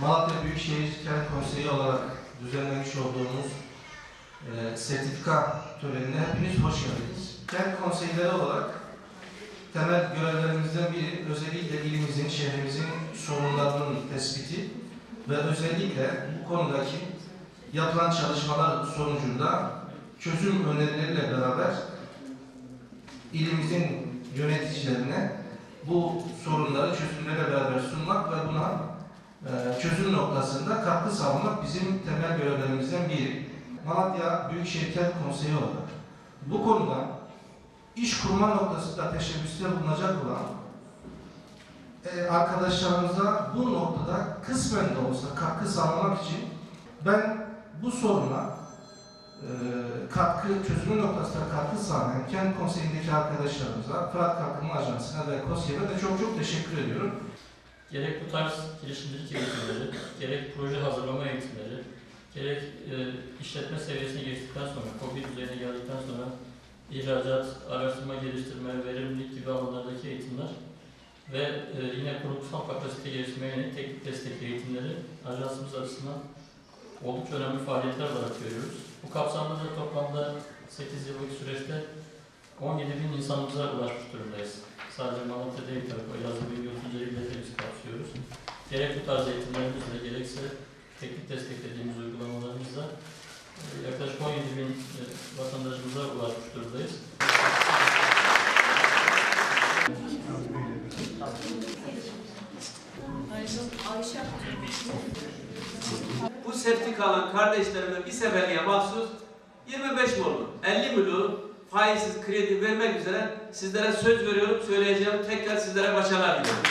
Malatya Büyükşehir Kent Konseyi olarak düzenlemiş olduğumuz e, sertifika törenine hepiniz hoş geldiniz. Kent konseyleri olarak temel görevlerimizden biri özellikle ilimizin, şehrimizin sorunlarının tespiti ve özellikle bu konudaki yapılan çalışmalar sonucunda çözüm önerileriyle beraber ilimizin yöneticilerine bu sorunları çözümlerle beraber sunmak ve buna çözüm noktasında katkı sağlamak bizim temel görevlerimizden biri. Malatya Büyükşehir Konseyi olarak bu konuda iş kurma noktasında teşebbüste bulunacak olan e, arkadaşlarımıza bu noktada kısmen de olsa katkı sağlamak için ben bu soruna e, katkı çözümü noktasında katkı sağlayan Kent Konseyi'ndeki arkadaşlarımıza, Fırat Kalkınma Ajansı'na ve KOSGEB'e de çok çok teşekkür ediyorum. Gerek bu tarz girişimcilik eğitimleri, gerek proje hazırlama eğitimleri, gerek e, işletme seviyesine geçtikten sonra, KOBİ düzeyine geldikten sonra ihracat, araştırma, geliştirme, verimlilik gibi alanlardaki eğitimler ve e, yine kurumsal kapasite geliştirmeye yönelik teknik destek eğitimleri ajansımız açısından oldukça önemli faaliyetler olarak görüyoruz. Bu kapsamda da toplamda 8 yıllık süreçte 17 bin insanımıza ulaşmış durumdayız. Sadece Malatya değil tabii, o yazılı bilgi 30 illeri de biz kapsıyoruz. Gerek bu tarz eğitimlerimizle, gerekse teknik desteklediğimiz uygulamalarımızla e, yaklaşık 17 bin e, vatandaşımıza ulaşmış durumdayız. Bu sertifika alan kardeşlerime bir seferliğe mahsus 25 milyon, 50 milyon faizsiz kredi vermek üzere sizlere söz veriyorum. Söyleyeceğim tekrar sizlere başarılar diliyorum.